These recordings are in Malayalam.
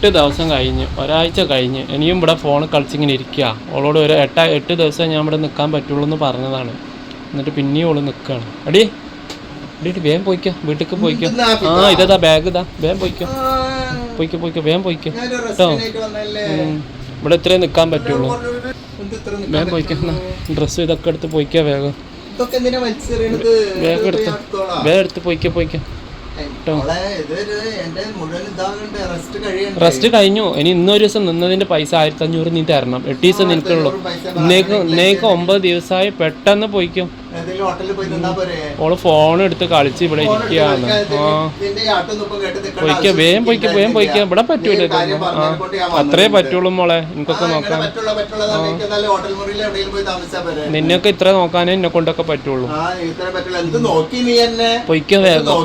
എട്ട് ദിവസം കഴിഞ്ഞ് ഒരാഴ്ച കഴിഞ്ഞ് ഇനിയും ഇവിടെ ഫോൺ കളിച്ചിങ്ങനെ ഇരിക്കുക അവളോട് ഒരു എട്ട എട്ട് ദിവസം ഞാൻ ഇവിടെ നിൽക്കാൻ പറ്റുള്ളൂ എന്ന് പറഞ്ഞതാണ്. എന്നിട്ട് പിന്നെയും ഓൾ നിൽക്കുകയാണ് അടി അടി വേഗം പോയിക്കോ. വീട്ടിലേക്ക് പോയിക്കോ. ആ? ഇതാ ബാഗ് ഇതാ. വേഗം പോയിക്കോ. പോയിക്ക പോയിക്കോ വേഗം പോയിക്കോ. കേട്ടോ ഇവിടെ ഇത്രേ നിൽക്കാൻ പറ്റുള്ളൂ. വേഗം പോയിക്കോ. ഡ്രസ്സ് ഇതൊക്കെ എടുത്ത് പോയിക്കോ വേഗം? വേഗം എടുത്ത് വേഗം എടുത്ത് പോയിക്കോ പോയിക്കോ. ഇതാകണ്ടേ. റെസ്റ്റ് കഴിഞ്ഞു. ഇനി ഇന്നൊരു ദിവസം നിന്നതിന്റെ പൈസ ആയിരത്തി അഞ്ഞൂറ് നീ തരണം. എട്ട് ദിവസം നിനക്കുള്ളൂ ഇന്നേക്ക് ഇന്നേക്ക് ഒമ്പത് ദിവസമായി പെട്ടെന്ന് പോയിക്കോ. ഓൾ ഫോൺ എടുത്ത് കളിച്ച് ഇവിടെ ഇരിക്കുകയാണ്. കേട്ട് പോയിക്കോ വേഗം പോയിക്കോ. വേഗം പോയിക്കോ. ഇവിടെ പറ്റൂല ആ. അത്രേ പറ്റുള്ളൂ മോളെ. എനിക്കൊക്കെ ഇങ്ങനെ നോക്കാം. പറ്റുള്ള പറ്റുള്ളതാണെങ്കിൽ നല്ല ഹോട്ടൽ മുറിയിൽ എവിടെയെങ്കിലും പോയി താമസിച്ചാ പോരെ? നിന്നൊക്കെ ഇത്ര നോക്കാനേ എന്നെ കൊണ്ടൊക്കെ പറ്റുള്ളൂ. പൊയ്ക്കോ വേഗം.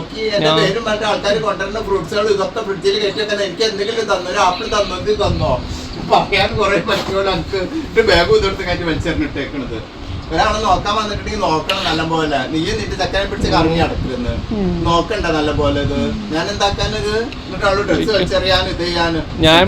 മറ്റേ ആൾക്കാർ കൊണ്ടുവരുന്ന ഫ്രൂട്ട്സുകൾ ഇതൊക്കെ ഫ്രിഡ്ജിൽ കയറ്റി വെക്കാൻ എനിക്ക് എന്തെങ്കിലും തന്നു? ഒരു ആപ്പിൾ തന്നോ? ഇത് തന്നോ? പറയാൻ കുറെ പറ്റുമല്ലോ എനിക്ക് ഒരു ബാഗ് ഇതെടുത്ത് കയറ്റി വലിച്ചെറിഞ്ഞിട്ടേക്കണത് ഒരാളെ നോക്കാൻ വന്നിട്ടുണ്ടെങ്കിൽ നോക്കണം നല്ല പോലെ നീ നിന്റെ ചക്കനെ പിടിച്ച് കറങ്ങി നടക്കുന്നു നോക്കണ്ട നല്ല പോലെ ഇത്. ഞാൻ എന്താക്കാനത് എന്നിട്ട് അവൾ ഡ്രസ് വെച്ചെറിയാനും ഇത് ചെയ്യാനും. ഞാൻ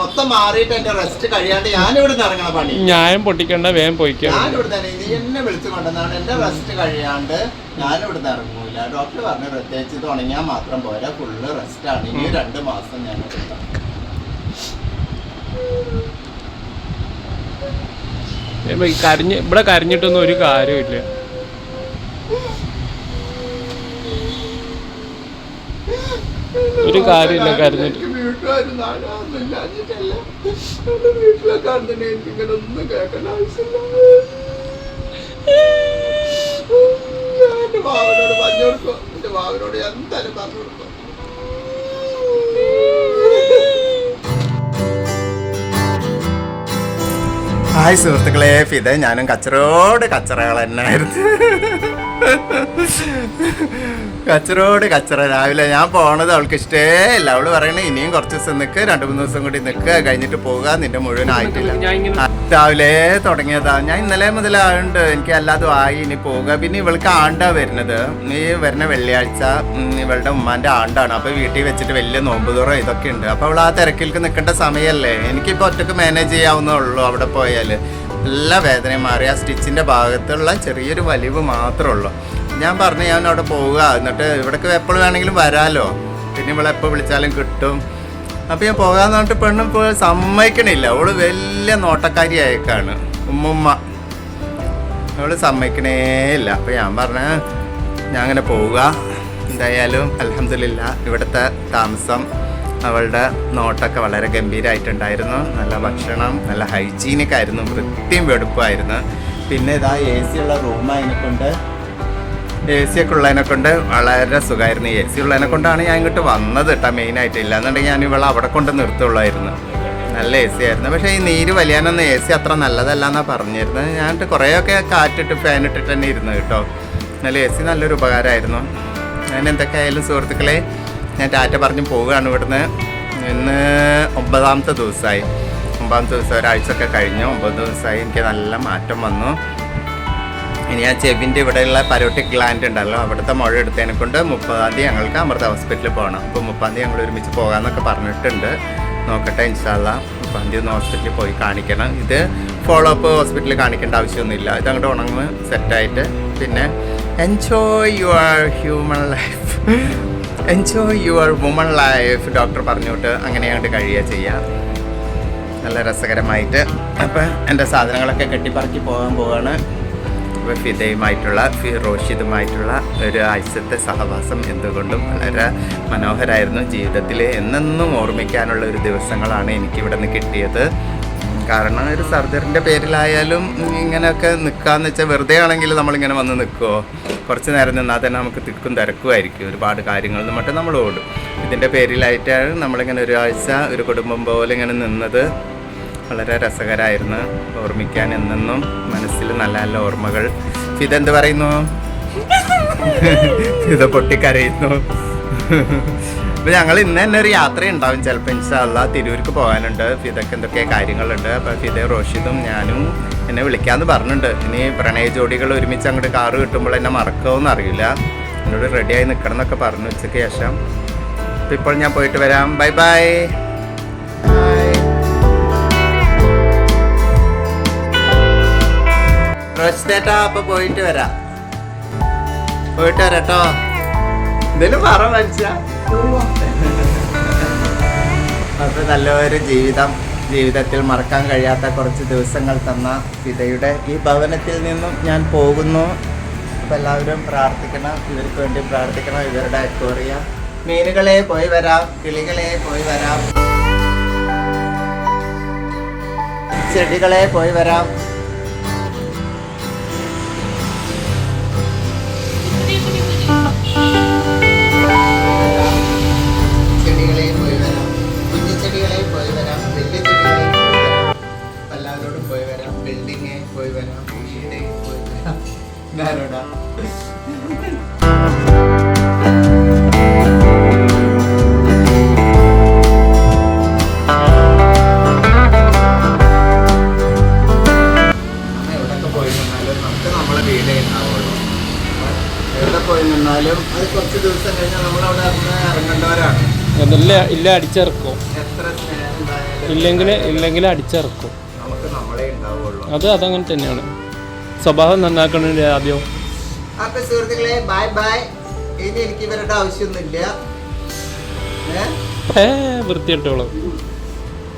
മൊത്തം മാറിയിട്ട് എന്റെ റെസ്റ്റ് കഴിയാണ്ട് ഞാൻ ഇവിടെ ഇറങ്ങണ പണി. ഞാൻ പൊട്ടിക്കണ്ട വേഗം പോയിക്കാം. ഞാൻ ഇവിടെ തന്നെ നീ എന്നെ വിളിച്ചു കൊണ്ടെന്നാണ് എന്റെ റെസ്റ്റ് കഴിയാണ്ട് ഞാൻ ഇവിടുന്ന് ഇറങ്ങൂല. ഡോക്ടർ പറഞ്ഞു പ്രത്യേകിച്ച് ഇത് ഉണങ്ങിയാൽ മാത്രം പോരാ. ഫുള്ള് റെസ്റ്റ് ആണ്. ഇനി രണ്ട് മാസം ഞാൻ കരഞ്ഞ് ഇവിടെ കരഞ്ഞിട്ടൊന്നും ഒരു കാര്യമില്ല ഒരു കാര്യമില്ല കരഞ്ഞിട്ട്. വീട്ടിലൊക്കെ ഒന്നും കേൾക്കേണ്ട ആവശ്യമില്ല. മാവനോട് പറഞ്ഞു കൊടുക്കും. എന്റെ ബാബനോട് എന്തായാലും പറഞ്ഞു കൊടുക്കും. ഹായ് സുഹൃത്തുക്കളെ. ഫിദ ഞാനും കച്ചറോട് കച്ചറകൾ തന്നെയായിരുന്നു കച്ചറോട് കച്ചറ. രാവിലെ ഞാൻ പോണത് അവൾക്ക് ഇഷ്ടേ ഇല്ല. അവൾ പറയണേ ഇനിയും കുറച്ച് ദിവസം നിൽക്ക് രണ്ട് മൂന്ന് ദിവസം കൂടി നിൽക്കുക കഴിഞ്ഞിട്ട് പോവുക നിന്റെ മുഴുവൻ ആയിട്ടില്ല. രാവിലെ തുടങ്ങിയതാ. ഞാൻ ഇന്നലെ മുതലാണ്ട് എനിക്ക് അല്ലാതെ ആയി. ഇനി പോവുക പിന്നെ ഇവൾക്ക് ആണ്ടാ വരുന്നത്. ഈ വരുന്ന വെള്ളിയാഴ്ച ഇവളുടെ ഉമ്മാന്റെ ആണ്ടാണ്. അപ്പൊ വീട്ടിൽ വെച്ചിട്ട് വലിയ നോമ്പ് തുറ ഇതൊക്കെ ഉണ്ട്. അപ്പൊ അവൾ ആ തിരക്കിൽക്ക് നിൽക്കേണ്ട സമയമല്ലേ എനിക്കിപ്പോ ഒറ്റയ്ക്ക് മാനേജ് ചെയ്യാവുന്നേ ഉള്ളൂ അവിടെ പോയാൽ എല്ലാ വേദനയും മാറി. ആ സ്റ്റിച്ചിന്റെ ഭാഗത്തുള്ള ചെറിയൊരു വലിവ് മാത്രമേ ഉള്ളൂ. ഞാൻ പറഞ്ഞു ഞാൻ അവിടെ പോവുക. എന്നിട്ട് ഇവിടേക്ക് എപ്പോൾ വേണമെങ്കിലും വരാലോ. പിന്നെ ഇവിടെ എപ്പോൾ വിളിച്ചാലും കിട്ടും. അപ്പോൾ ഞാൻ പോകാന്ന് പറഞ്ഞിട്ട് പെണ്ണ് ഇപ്പോൾ സമ്മതിക്കണില്ല. അവൾ വലിയ നോട്ടക്കാരി അയക്കാണ് ഉമ്മുമ്മ. അവൾ സമ്മതിക്കണേ ഇല്ല അപ്പോൾ ഞാൻ പറഞ്ഞ ഞാൻ അങ്ങനെ പോവുക. എന്തായാലും അലഹമില്ല ഇവിടുത്തെ താമസം അവളുടെ നോട്ടൊക്കെ വളരെ ഗംഭീരമായിട്ടുണ്ടായിരുന്നു നല്ല ഭക്ഷണം നല്ല ഹൈജീനിക് ആയിരുന്നു. വൃത്തിയും വെടുപ്പായിരുന്നു. പിന്നെ ഇതാ എ സി ഉള്ള റൂമായതിനെ കൊണ്ട് എ സി ഒക്കെ ഉള്ളതിനെ കൊണ്ട് വളരെ സുഖമായിരുന്നു. എ സി ഉള്ളതിനെ കൊണ്ടാണ് ഞാൻ ഇങ്ങോട്ട് വന്നത് കേട്ടോ മെയിനായിട്ട് ഇല്ലാന്നുണ്ടെങ്കിൽ ഞാൻ ഇവളെ അവിടെ കൊണ്ട് നിർത്തുള്ളായിരുന്നു. നല്ല എ സി ആയിരുന്നു. പക്ഷേ ഈ നീര് വലിയാനൊന്നും എ സി അത്ര നല്ലതല്ല എന്നാണ് പറഞ്ഞിരുന്നത്. ഞാൻ കുറേയൊക്കെ കാറ്റിട്ട് ഫാൻ ഇട്ടിട്ട് തന്നെ ഇരുന്നു കേട്ടോ. നല്ല എ സി നല്ലൊരു ഉപകാരമായിരുന്നു. ഞാൻ എന്തൊക്കെ ആയാലും സുഹൃത്തുക്കളെ ഞാൻ ടാറ്റ പറഞ്ഞ് പോവുകയാണ് ഇവിടുന്ന്. ഇന്ന് ഒമ്പതാമത്തെ ദിവസമായി. ഒമ്പതാമത്തെ ദിവസം ഒരാഴ്ചയൊക്കെ കഴിഞ്ഞു. ഒമ്പത് ദിവസമായി എനിക്ക് നല്ല മാറ്റം വന്നു. ഇനി ആ ചെവിന്റെ ഇവിടെയുള്ള പരോട്ടിക് ഗ്ലാൻഡ് ഉണ്ടല്ലോ അവിടുത്തെ മുഴ എടുത്തതിനെ കൊണ്ട് മുപ്പതാം തീയതി ഞങ്ങൾക്ക് അമൃത ഹോസ്പിറ്റലിൽ പോകണം. അപ്പോൾ മുപ്പതാം തീയതി ഞങ്ങൾ ഒരുമിച്ച് പോകാമെന്നൊക്കെ പറഞ്ഞിട്ടുണ്ട്. നോക്കട്ടെ ഇൻഷാല്ല മുപ്പതാം തീയതി ഒന്ന് ഹോസ്പിറ്റലിൽ പോയി കാണിക്കണം. ഇത് ഫോളോ അപ്പ് ഹോസ്പിറ്റലിൽ കാണിക്കേണ്ട ആവശ്യമൊന്നുമില്ല. ഇത് അങ്ങോട്ട് ഉണങ്ങ് സെറ്റായിട്ട് പിന്നെ enjoy your human life enjoy your woman life doctor പറഞ്ഞോട്ട് അങ്ങനെ അങ്ങോട്ട് കഴിയുക ചെയ്യാം നല്ല രസകരമായിട്ട്. അപ്പം എന്റെ സാധനങ്ങളൊക്കെ കെട്ടിപ്പറക്കി പോകാൻ പോവാണ്. അപ്പോൾ ഫിദയുമായിട്ടുള്ള ഫി റോഷിദുമായിട്ടുള്ള ഒരു ആഴ്ചത്തെ സഹവാസം എന്തുകൊണ്ടും വളരെ മനോഹരമായിരുന്നു ജീവിതത്തിൽ എന്നെന്നും ഓർമ്മിക്കാനുള്ള ഒരു ദിവസങ്ങളാണ് എനിക്കിവിടെ നിന്ന് കിട്ടിയത്. കാരണം ഒരു സർജറിന്റെ പേരിലായാലും ഇങ്ങനെയൊക്കെ നിൽക്കാന്ന് വെച്ചാൽ വെറുതെ ആണെങ്കിൽ നമ്മളിങ്ങനെ വന്ന് നിൽക്കുമോ കുറച്ച് നേരം നിന്നാൽ തന്നെ നമുക്ക് തിക്കും തിരക്കുമായിരിക്കും. ഒരുപാട് കാര്യങ്ങൾ മറ്റും നമ്മൾ ഓടും. ഇതിന്റെ പേരിലായിട്ടാണ് നമ്മളിങ്ങനെ ഒരാഴ്ച ഒരു കുടുംബം പോലെ ഇങ്ങനെ നിന്നത്. വളരെ രസകരമായിരുന്നു ഓർമ്മിക്കാൻ എന്നെന്നും. മനസ്സിൽ നല്ല നല്ല ഓർമ്മകൾ. ഇതെന്ത് പറയുന്നു? ഇത് പൊട്ടിക്കരയുന്നു. അപ്പൊ ഞങ്ങൾ ഇന്ന് തന്നെ ഒരു യാത്ര ഉണ്ടാവും ചിലപ്പോൾ ഇൻഷാല്ല തിരൂർക്ക് പോകാനുണ്ട്. ഫിദക്ക് എന്തൊക്കെ കാര്യങ്ങളുണ്ട്. അപ്പൊ ഫിദ റോഷിദും ഞാനും എന്നെ വിളിക്കാന്ന് പറഞ്ഞിട്ടുണ്ട്. ഇനി പ്രണയ ജോഡികൾ ഒരുമിച്ച് അങ്ങോട്ട് കാറ് കിട്ടുമ്പോൾ എന്നെ മറക്കുമെന്ന് അറിയില്ല. എന്നോട് റെഡിയായി നിൽക്കണം എന്നൊക്കെ പറഞ്ഞു ഉച്ചയ്ക്ക് ശേഷം. അപ്പൊ ഇപ്പോൾ ഞാൻ പോയിട്ട് വരാം. Bye bye. പോയിട്ട് വരാം. പോയിട്ട് വരാട്ടോ. എന്തേലും പറ മനുഷ്യ. അപ്പൊ നല്ലൊരു ജീവിതം ജീവിതത്തിൽ മറക്കാൻ കഴിയാത്ത കുറച്ച് ദിവസങ്ങൾ തന്ന പിതയുടെ ഈ ഭവനത്തിൽ നിന്നും ഞാൻ പോകുന്നു. അപ്പോൾ എല്ലാവരും പ്രാർത്ഥിക്കണം ഇവർക്ക് വേണ്ടി പ്രാർത്ഥിക്കണം ഇവരുടെ അക്വറിയ. മീനുകളെ പോയി വരാം കിളികളെ പോയി വരാം. ചെടികളെ പോയി വരാം. എല്ലാവരോടും പോയി വരാം. ബിൽഡിങ് പോയി വരാം. വീട് പോയി വരാം. ഇറങ്ങേണ്ടവരാണ്. അതല്ല ഇല്ല അടിച്ചിറക്കും. എത്ര ഇല്ലെങ്കിൽ ഇല്ലെങ്കിൽ അടിച്ചിറക്കും. നമുക്ക് നമ്മളെ ഉണ്ടാവുള്ളൂ. അത് അതങ്ങനെ തന്നെയാണ്. സ്വഭാവം നന്നാക്കണില്ലേ ആദ്യം. അപ്പൊ സുഹൃത്തുക്കളെ ബൈ ബൈ ഇനി എനിക്ക് ഇവരുടെ ആവശ്യമൊന്നുമില്ല. വൃത്തിയിട്ടോളൂ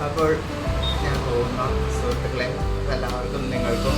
അപ്പോൾ ഞാൻ പോകുന്ന. സുഹൃത്തുക്കളെ എല്ലാവർക്കും നിങ്ങൾക്കും